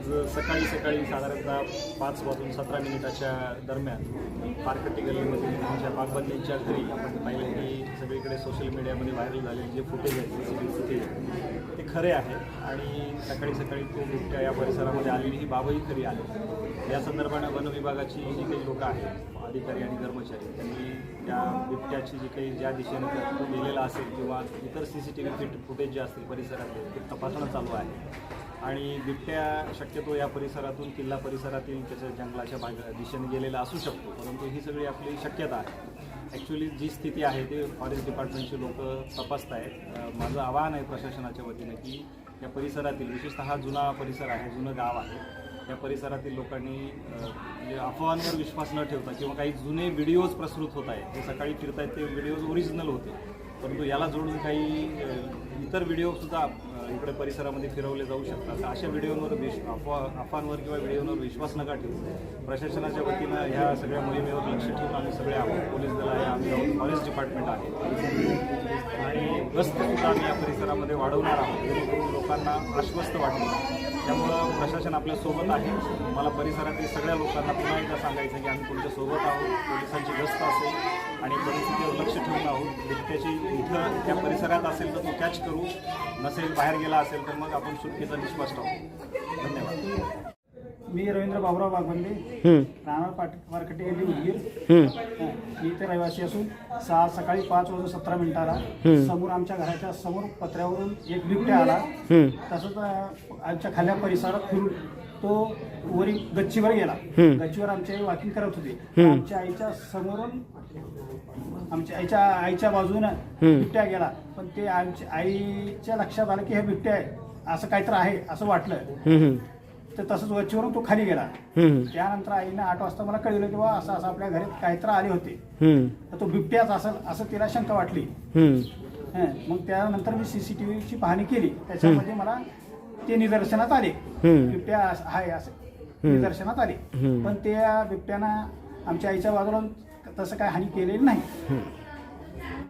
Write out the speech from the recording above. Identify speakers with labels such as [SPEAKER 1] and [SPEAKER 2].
[SPEAKER 1] आज सकाळी सकाळी साधारणतः पाच वाजून सतरा मिनिटाच्या दरम्यान पारकट्टी गल्लीमधील त्यांच्या पाकबंदींच्या घरी आपण पाहिलं की सगळीकडे सोशल मीडियामध्ये व्हायरल झालेले जे फुटेज आहेत सी सी टी फुटेज ते खरे आहे आणि सकाळी सकाळी तो बिबट्या या परिसरामध्ये आलेली ही बाबही खरी आली या संदर्भानं वनविभागाची जी काही लोकं आहेत अधिकारी आणि कर्मचारी त्यांनी त्या बिबट्याची जी काही ज्या दिशेने तो गेलेला असेल किंवा इतर सी सी टी व्ही फिट फुटेज जे असतील परिसरातले ते तपासणं चालू आहे. आणि बिबट्या शक्यतो या परिसरातून किल्ला परिसरातील त्याच्या जंगलाच्या भाग दिशेने गेलेला असू शकतो परंतु ही सगळी आपली शक्यता आहे. ॲक्च्युली जी स्थिती आहे ते फॉरेस्ट डिपार्टमेंटचे लोक तपासत आहेत माझं आवाहन आहे प्रशासनाच्या वतीनं की या परिसरातील विशेषतः हा जुना परिसर आहे जुनं गाव आहे या परिसरातील लोकांनी म्हणजे अफवांवर विश्वास न ठेवता किंवा काही जुने व्हिडिओज प्रसृत होत आहेत जे सकाळी फिरतायत ते व्हिडिओज ओरिजिनल होते. परंतु याला जोडून काही इतर व्हिडिओसुद्धा इकडे परिसरामध्ये फिरवले जाऊ शकतात. अशा व्हिडिओवर विश अफवा अफवांवर किंवा व्हिडिओवर विश्वास नका ठेवू. प्रशासनाच्या वतीनं ह्या सगळ्या मोहिमेवर लक्ष ठेवून आम्ही सगळे आहोत. पोलीस दला आमचं फॉरेस्ट डिपार्टमेंट आहे. आणि गस्तसुद्धा आम्ही या परिसरामध्ये वाढवणार आहोत जेणेकरून लोकांना आश्वस्त वाटेल. त्यामुळं प्रशासन आपल्यासोबत आहे. मला परिसरातील सगळ्या लोकांना पुन्हा एकदा सांगायचं की आम्ही तुमच्यासोबत आहोत. पोलिसांची गस्त असेल आणि परिस्थितीवर लक्ष ठेवून आहोत. बिबट्याची इथं त्या परिसरात असेल तर तो कॅच करू. नसेल बाहेर गेला असेल तर मग आपण सुटकेचा निश्वास टाकू धन्यवाद.
[SPEAKER 2] मी रवींद्र बाबुराव
[SPEAKER 3] हम्म,
[SPEAKER 2] राहणार पाट पारकटी गल्ली उदगीर. मी इथे रहिवासी असून सहा सकाळी पाच वाजून सतरा मिनिटाला. समोर आमच्या घराच्या समोर पत्र्यावरून एक बिबट्या आला. तसंच आमच्या खाल्या परिसरात फिरून तो वरी गच्चीवर गेला. गच्चीवर आमची आई वॉकिंग करत होती. आमच्या आईच्या समोरून आमच्या आईच्या आईच्या बाजूनं. बिबट्या गेला. पण ते आमच्या आईच्या लक्षात आलं की हे बिबट्या आहे. असं काहीतरी आहे असं वाटलं. तर तसंच वरचीवरून तो खाली गेला.
[SPEAKER 3] हम्म,
[SPEAKER 2] त्यानंतर आईनं आठ वाजता मला कळलं की बा असं असं आपल्या घरात काहीतरी आले होते.
[SPEAKER 3] हम्म,
[SPEAKER 2] तर तो बिबट्याच असेल असं तिला शंका वाटली.
[SPEAKER 3] हम्म,
[SPEAKER 2] हं, मग त्यानंतर मी सी सी टी व्हीची पाहणी केली. त्याच्यामध्ये मला ते निदर्शनात आले.
[SPEAKER 3] हम्म.
[SPEAKER 2] बिबट्या अस- आहे असं. निदर्शनात आले.
[SPEAKER 3] हम्म.
[SPEAKER 2] पण त्या बिबट्यानं आमच्या आईच्या बाजूला तसं काय हानी केलेली नाही.
[SPEAKER 3] हम्म.